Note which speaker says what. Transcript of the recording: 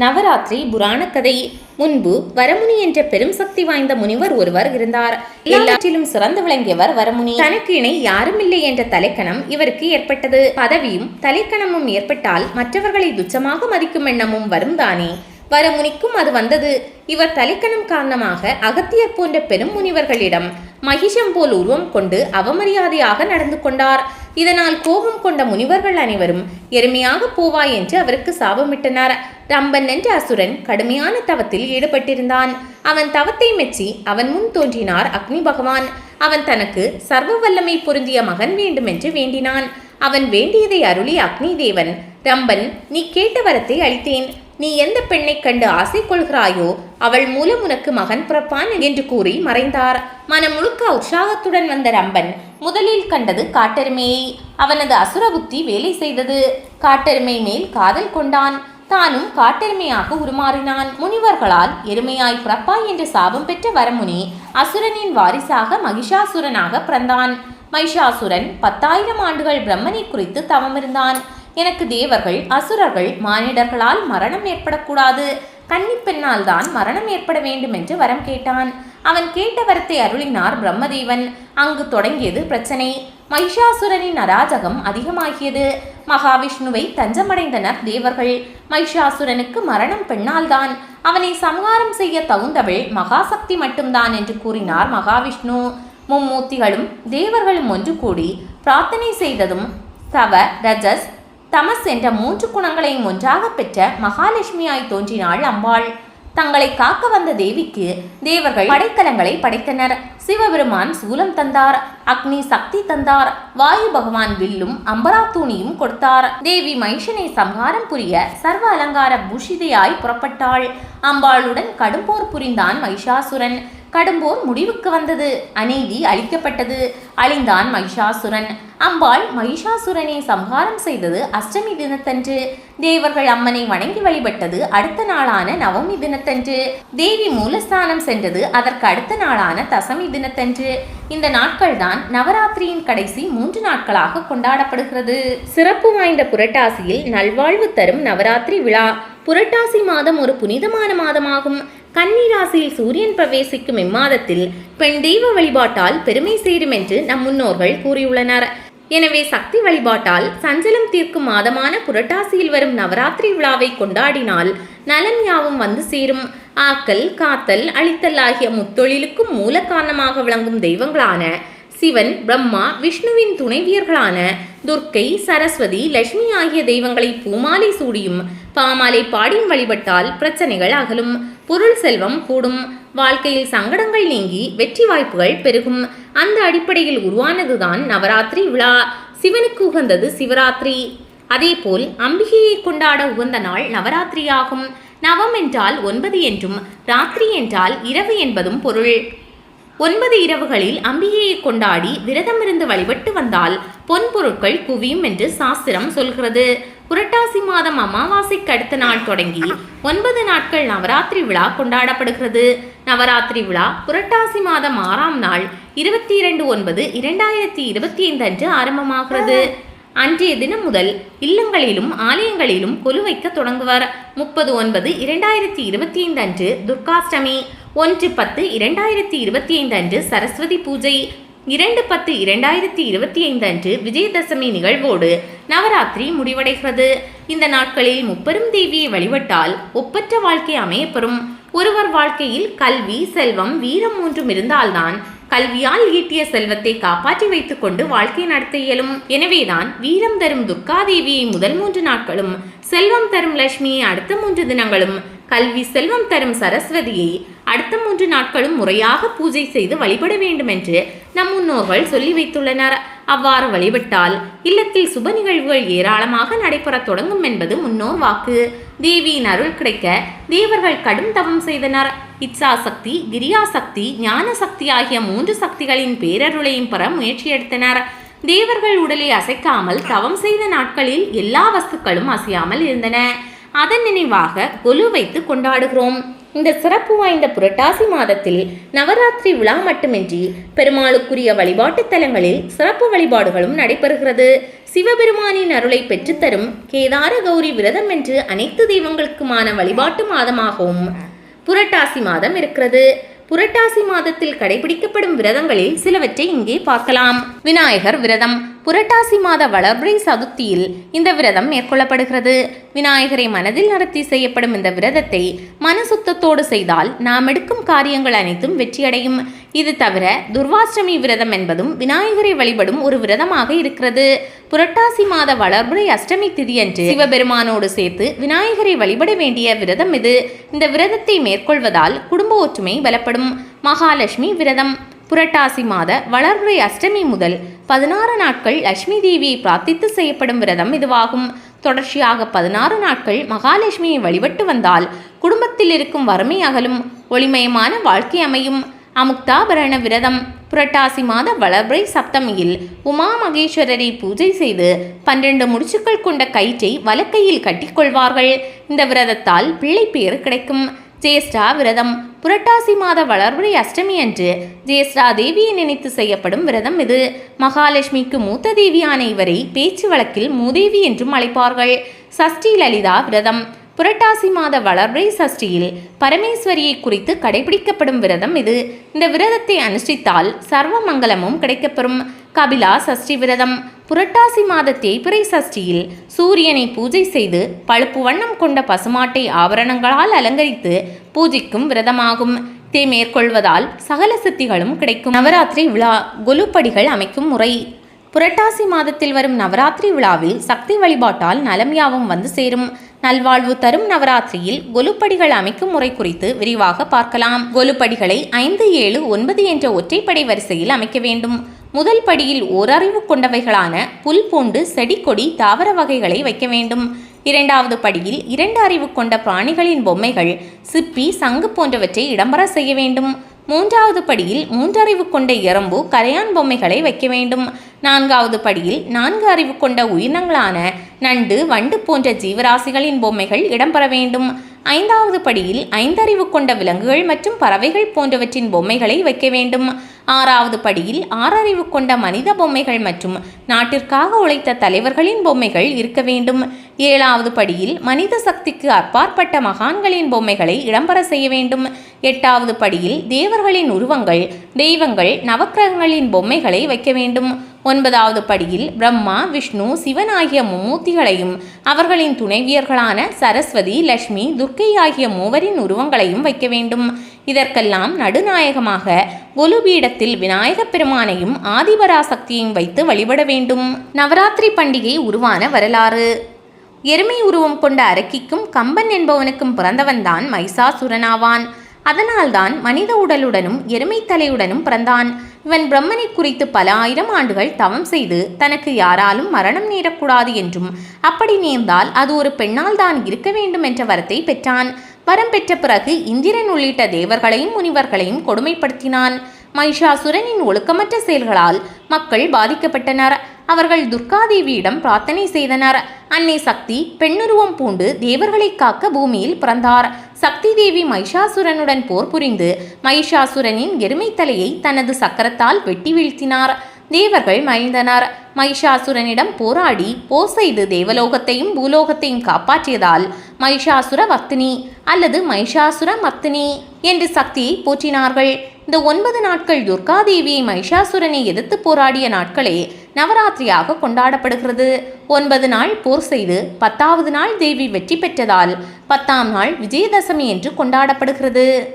Speaker 1: நவராத்திரி புராண கதை. முன்பு வரமுனி என்ற பெரும் சக்தி வாய்ந்த முனிவர் ஒருவர் இருந்தார். எல்லாற்றிலும் சிறந்து விளங்கியவர் வரமுனி. தனக்கு இணை யாரும் இல்லை என்ற தலைக்கணம் இவருக்கு ஏற்பட்டது. பதவியும் தலைக்கணமும் ஏற்பட்டால் மற்றவர்களை துச்சமாக மதிக்கும் எண்ணமும் வரும் தானே வரமுனிக்கும் அது வந்தது. இவர் தலைக்கணம் காரணமாக அகத்தியர் போன்ற பெரும் முனிவர்களிடம் மகிஷம் போல் உருவம் கொண்டு அவமரியாதையாக நடந்து கொண்டார். இதனால் கோபம் கொண்ட முனிவர்கள் அனைவரும் எருமையாக போவாய் என்று அவருக்கு சாபமிட்டனர். ரம்பன் என்ற அசுரன் கடுமையான தவத்தில் ஈடுபட்டிருந்தான். அவன் தவத்தை மெச்சி அவன் முன் தோன்றினார் அக்னி பகவான். அவன் தனக்கு சர்வ வல்லமை பொருந்திய மகன் வேண்டும் என்று வேண்டினான். அவன் வேண்டியதை அருளி அக்னி தேவன் ரம்பன் நீ கேட்ட வரத்தை அளித்தேன். நீ எந்த பெண்ணைக் கண்டு ஆசை கொள்கிறாயோ அவள் மூலம் உனக்கு மகன் பிறப்பான் என்று கூறி மறைந்தார். மனம் முழுக்க உற்சாகத்துடன் வந்த ரம்பன் முதலில் கண்டது காட்டெருமையை அவனது அசுர புத்தி வேலை செய்தது. காட்டெருமை மேல் காதல் கொண்டான். தானும் காட்டெருமையாக உருமாறினான். முனிவர்களால் எருமையாய் பிறப்பாய் என்று சாபம் பெற்ற வரமுனி அசுரனின் வாரிசாக மகிஷாசுரனாக பிறந்தான். மைஷாசுரன் பத்தாயிரம் ஆண்டுகள் பிரம்மனை குறித்து தவமிருந்தான். எனக்கு தேவர்கள் அசுரர்கள் மானிடர்களால் மரணம் ஏற்படக்கூடாது. கன்னிப்பெண்ணால் தான் மரணம் ஏற்பட வேண்டும் என்று வரம் கேட்டான். அவன் கேட்ட வரத்தை அருளினார் பிரம்மதேவன். அங்கு தொடங்கியது பிரச்சனை. மைஷாசுரனின் அராஜகம் அதிகமாகியது. மகாவிஷ்ணுவை தஞ்சமடைந்தனர் தேவர்கள். மைஷாசுரனுக்கு மரணம் பெண்ணால்தான் அவனை சம்ஹாரம் செய்ய தகுந்தவள் மகாசக்தி மட்டும்தான் என்று கூறினார் மகாவிஷ்ணு. மும்மூர்த்திகளும் தேவர்களும் ஒன்று கூடி பிரார்த்தனை செய்ததும் சவ ரஜஸ் தமஸ் என்ற மூன்று குணங்களையும் ஒன்றாக பெற்ற மகாலட்சுமியாய் தோன்றினாள் அம்பாள். தங்களை காக்க வந்த தேவிக்கு தேவர்கள் படைக்கலங்களை படைத்தனர். சிவபெருமான் சூலம் தந்தார். அக்னி சக்தி தந்தார். வாயு பகவான் வில்லும் அம்பராத்தூணியும் கொடுத்தார். தேவி மைஷனை சம்ஹாரம் புரிய சர்வ அலங்கார பூஷிதையாய் புறப்பட்டாள். அம்பாளுடன் கடும்போர் புரிந்தான் மைஷாசுரன். கடும்போர் முடிவுக்கு வந்தது. அநீதி அழிக்கப்பட்டது. அழிந்தான் மகிஷாசுரன். அம்பாள் மகிஷாசுரனை சம்ஹாரம் செய்தது அஷ்டமி தினத்தன்று. தேவர்கள் அம்மனை வணங்கி வழிபட்டது அடுத்த நாளான நவமி தினத்தன்று. தேவி மூலஸ்தானம் சென்றது அதற்கு அடுத்த நாளான தசமி தினத்தன்று. இந்த நாட்கள்தான் நவராத்திரியின் கடைசி மூன்று நாட்களாக கொண்டாடப்படுகிறது. சிறப்பு வாய்ந்த புரட்டாசியில் நல்வாழ்வு தரும் நவராத்திரி விழா. புரட்டாசி மாதம் ஒரு புனிதமான மாதமாகும். கன்னிராசியில் சூரியன் பிரவேசிக்கும் இம்மாதத்தில் பெண் தெய்வ வழிபாட்டால் பெருமை சேரும் என்று நம் முன்னோர்கள் கூறியுள்ளனர். எனவே சக்தி வழிபாட்டால் சஞ்சலம் தீர்க்கும் மாதமான புரட்டாசியில் வரும் நவராத்திரி விழாவை கொண்டாடினால் நலன் யாவும் வந்து சேரும். ஆக்கல் காத்தல் அழித்தல் ஆகிய முத்தொழிலுக்கும் மூல காரணமாக விளங்கும் தெய்வங்களான சிவன் பிரம்மா விஷ்ணுவின் துணைவியர்களான துர்க்கை சரஸ்வதி லட்சுமி ஆகிய தெய்வங்களை பூமாலை சூடியும் பாமாலை பாடியும் வழிபட்டால் பிரச்சனைகள் அகலும். பொருள் செல்வம் கூடும். வாழ்க்கையில் சங்கடங்கள் நீங்கி வெற்றி வாய்ப்புகள் பெருகும். அந்த அடிப்படையில் உருவானதுதான் நவராத்திரி விழா. சிவனுக்கு உகந்தது சிவராத்திரி. அதேபோல் அம்பிகையை கொண்டாட உகந்த நாள் நவராத்திரியாகும். நவம் என்றால் ஒன்பது என்றும் ராத்திரி என்றால் இரவு என்பதும் பொருள். ஒன்பது இரவுகளில் அம்பிகையை கொண்டாடி விரதமிருந்து வழிபட்டு வந்தால் பொன் பொருட்கள் குவியும் என்று சாஸ்திரம் சொல்கிறது. புரட்டாசி மாதம் அமாவாசைக்கு அடுத்த நாள் தொடங்கி ஒன்பது நாட்கள் நவராத்திரி விழா கொண்டாடப்படுகிறது. நவராத்திரி விழா புரட்டாசி மாதம் ஆறாம் நாள் இருபத்தி இரண்டு ஒன்பது இரண்டாயிரத்தி இருபத்தி ஐந்து அன்று ஆரம்பமாகிறது. அன்றைய தினம் முதல் இல்லங்களிலும் ஆலயங்களிலும் கொலு வைக்க தொடங்குவர். முப்பது ஒன்பது இரண்டாயிரத்தி இருபத்தி ஐந்து அன்று துர்காஷ்டமி. ஒன்று பத்து இரண்டாயிரத்தி இருபத்தி ஐந்து அன்று சரஸ்வதி பூஜை. இரண்டு பத்து இரண்டாயிரத்தி இருபத்தி ஐந்து அன்று விஜயதசமி நிகழ்வோடு நவராத்திரி முடிவடைகிறது. இந்த நாட்களில் முப்பெரும் தேவியை வழிபட்டால் ஒப்பற்ற வாழ்க்கை அமையப்பெறும். ஒருவர் வாழ்க்கையில் கல்வி செல்வம் வீரம் மூன்றும் இருந்தால்தான் கல்வியால் ஈட்டிய செல்வத்தை காப்பாற்றி வைத்துக் கொண்டு வாழ்க்கை நடத்த இயலும். எனவேதான் வீரம் தரும் துர்காதேவியை முதல் மூன்று நாட்களும் செல்வம் தரும் லட்சுமியை அடுத்த மூன்று தினங்களும் கல்வி செல்வம் தரும் சரஸ்வதியை அடுத்த மூன்று நாட்களும் முறையாக பூஜை செய்து வழிபட வேண்டும் என்று நம் முன்னோர்கள் சொல்லி வைத்துள்ளனர். அவ்வாறு வழிபட்டால் இல்லத்தில் சுப நிகழ்வுகள் ஏராளமாக நடைபெறத் தொடங்கும் என்பது முன்னோர் வாக்கு. தேவியின் அருள் கிடைக்க தேவர்கள் கடும் தவம் செய்தனர். இச்சா சக்தி கிரியா சக்தி ஞான சக்தி ஆகிய மூன்று சக்திகளின் பேரருளையும் பெற முயற்சி எடுத்தனர். தேவர்கள் உடலை அசைக்காமல் தவம் செய்த நாட்களில் எல்லா வஸ்துக்களும் அசையாமல் இருந்தன. அதன் நினைவாக கொலு வைத்து கொண்டாடுகிறோம். இந்த சிறப்பு வாய்ந்த புரட்டாசி மாதத்தில் நவராத்திரி விழா மட்டுமின்றி பெருமாளுக்குரிய வழிபாட்டுத் தலங்களில் சிறப்பு வழிபாடுகளும் நடைபெறுகிறது. சிவபெருமானின் அருளை பெற்றுத்தரும் கேதார கௌரி விரதம் என்று அனைத்து தெய்வங்களுக்குமான வழிபாட்டு மாதமாகவும் புரட்டாசி மாதம் இருக்கிறது. புரட்டாசி மாதத்தில் கடைபிடிக்கப்படும் விரதங்களில் சிலவற்றை இங்கே பார்க்கலாம். விநாயகர் விரதம். புரட்டாசி மாத வளர்பிறை சதுர்த்தியில் இந்த விரதம் மேற்கொள்ளப்படுகிறது. விநாயகரை மனதில் நடத்தி செய்யப்படும் இந்த விரதத்தை மனசுத்தத்தோடு செய்தால் நாம் எடுக்கும் காரியங்கள் அனைத்தும் வெற்றியடையும். இது தவிர துர்வாஷ்டமி விரதம் என்பதும் விநாயகரை வழிபடும் ஒரு விரதமாக இருக்கிறது. புரட்டாசி மாத வளர்புரை அஷ்டமி திதியன்று சிவபெருமானோடு சேர்த்து விநாயகரை வழிபட வேண்டிய விரதம் இது. இந்த விரதத்தை மேற்கொள்வதால் குடும்ப ஒற்றுமை பலப்படும். மகாலட்சுமி விரதம். புரட்டாசி மாத வளர்பிறை அஷ்டமி முதல் பதினாறு நாட்கள் லட்சுமி தேவியை பிரார்த்தித்து செய்யப்படும் விரதம் இதுவாகும். தொடர்ச்சியாக பதினாறு நாட்கள் மகாலட்சுமியை வழிபட்டு வந்தால் குடும்பத்தில் இருக்கும் வறுமை அகலும் ஒளிமயமான வாழ்க்கை அமையும். அமுக்தாபரண விரதம் புரட்டாசி மாத வளர்பிறை சப்தமியில் உமா மகேஸ்வரரை பூஜை செய்து பன்னிரண்டு முடிச்சுக்கள் கொண்ட கயிற்றை வலக்கையில் கட்டிக்கொள்வார்கள் இந்த விரதத்தால் பிள்ளை பேறு கிடைக்கும். ஜேஷ்டா விரதம். புரட்டாசி மாத வளர்பிறை அஷ்டமி அன்று ஜேஷ்டா தேவியை நினைத்து செய்யப்படும் விரதம் இது. மகாலட்சுமிக்கு மூத்த தேவியான இவரை பேச்சு வழக்கில் மூதேவி என்றும் அழைப்பார்கள். சஷ்டி லலிதா விரதம். புரட்டாசி மாத வளர்வை சஷ்டியில் பரமேஸ்வரியை குறித்து கடைபிடிக்கப்படும் விரதம் இது. இந்த விரதத்தை அனுஷ்டித்தால் சர்வ மங்களமும் கிடைக்கப்பெறும். கபிலா சஷ்டி விரதம். புரட்டாசி மாத தேய்பிறை சஷ்டியில் சூரியனை பூஜை செய்து பழுப்பு வண்ணம் கொண்ட பசுமாட்டை ஆபரணங்களால் அலங்கரித்து பூஜைக்கும் விரதமாகும். தே மேற்கொள்வதால் சகல சித்திகளும் கிடைக்கும். நவராத்திரி விழா கொலுப்படிகள் அமைக்கும் முறை. புரட்டாசி மாதத்தில் வரும் நவராத்திரி விழாவில் சக்தி வழிபாட்டால் நலம் யாவும் வந்து சேரும். நல்வாழ்வு தரும் நவராத்திரியில் கொலுப்படிகள் அமைக்கும் முறை குறித்து விரிவாக பார்க்கலாம். கொலுப்படிகளை ஐந்து ஏழு ஒன்பது என்ற ஒற்றைப்படை வரிசையில் அமைக்க வேண்டும். முதல் படியில் ஓரறிவு கொண்டவைகளான புல் பூண்டு செடி கொடி தாவர வகைகளை வைக்க வேண்டும். இரண்டாவது படியில் இரண்டு அறிவு கொண்ட பிராணிகளின் பொம்மைகள் சிப்பி சங்கு போன்றவற்றை இடம்பெற செய்ய வேண்டும். மூன்றாவது படியில் மூன்றறிவு கொண்ட எறும்பு கரையான் பொம்மைகளை வைக்க வேண்டும். நான்காவது படியில் நான்கு அறிவு கொண்ட உயிரினங்களான நண்டு வண்டு போன்ற ஜீவராசிகளின் பொம்மைகள் இடம்பெற வேண்டும். ஐந்தாவது படியில் ஐந்தறிவு கொண்ட விலங்குகள் மற்றும் பறவைகள் போன்றவற்றின் பொம்மைகளை வைக்க வேண்டும். ஆறாவது படியில் ஆறறிவு கொண்ட மனித பொம்மைகள் மற்றும் நாட்டிற்காக உழைத்த தலைவர்களின் பொம்மைகள் இருக்க வேண்டும். ஏழாவது படியில் மனித சக்திக்கு அப்பாற்பட்ட மகான்களின் பொம்மைகளை இடம்பெற செய்ய வேண்டும். எட்டாவது படியில் தேவர்களின் உருவங்கள் தெய்வங்கள் நவக்கிரகங்களின் பொம்மைகளை வைக்க வேண்டும். ஒன்பதாவது படியில் பிரம்மா விஷ்ணு சிவன் ஆகிய மும்மூர்த்திகளையும் அவர்களின் துணைவியர்களான சரஸ்வதி லட்சுமி துர்க்கை ஆகிய மூவரின் உருவங்களையும் வைக்க வேண்டும். இதற்கெல்லாம் நடுநாயகமாக ஒலுபீடத்தில் விநாயகப் பெருமானையும் ஆதிபராசக்தியையும் வைத்து வழிபட வேண்டும். நவராத்திரி பண்டிகை உருவான வரலாறு. எருமை உருவம் கொண்ட அரக்கிக்கும் கம்பன் என்பவனுக்கும் பிறந்தவன்தான் மைசாசுரனாவான். அதனால்தான் மனித உடலுடனும் எருமை தலையுடனும் பிறந்தான். இவன் பிரம்மனை குறித்து பல ஆயிரம் ஆண்டுகள் தவம் செய்து தனக்கு யாராலும் மரணம் நேரக்கூடாது என்றும் அப்படி நேர்ந்தால் அது ஒரு பெண்ணால் தான் இருக்க வேண்டும் என்ற வரத்தை பெற்றான். வரம் பெற்ற பிறகு இந்திரன் உள்ளிட்ட தேவர்களையும் முனிவர்களையும் கொடுமைப்படுத்தினான். மைஷாசுரனின் ஒழுக்கமற்ற செயல்களால் மக்கள் பாதிக்கப்பட்டனர். அவர்கள் துர்காதேவியிடம் பிரார்த்தனை செய்தனர். அன்னை சக்தி பெண்ணுருவம் பூண்டு தேவர்களை காக்க பூமியில் பிறந்தார். சக்தி தேவி மைஷாசுரனுடன் போர் புரிந்து மைஷாசுரனின் எருமை தலையை தனது சக்கரத்தால் வெட்டி வீழ்த்தினார். தேவர்கள் மகிழ்ந்தனர். மைஷாசுரனிடம் போராடி போர் செய்து தேவலோகத்தையும் பூலோகத்தையும் காப்பாற்றியதால் மைஷாசுர வர்த்தினி அல்லது மைஷாசுர மர்த்தினி என்று சக்தியை போற்றினார்கள். இந்த ஒன்பது நாட்கள் துர்காதேவியை மைஷாசுரனை எதிர்த்து போராடிய நாட்களே நவராத்திரியாக கொண்டாடப்படுகிறது. ஒன்பது நாள் போர் செய்து பத்தாவது நாள் தேவி வெற்றி பெற்றதால் பத்தாம் நாள் விஜயதசமி என்று கொண்டாடப்படுகிறது.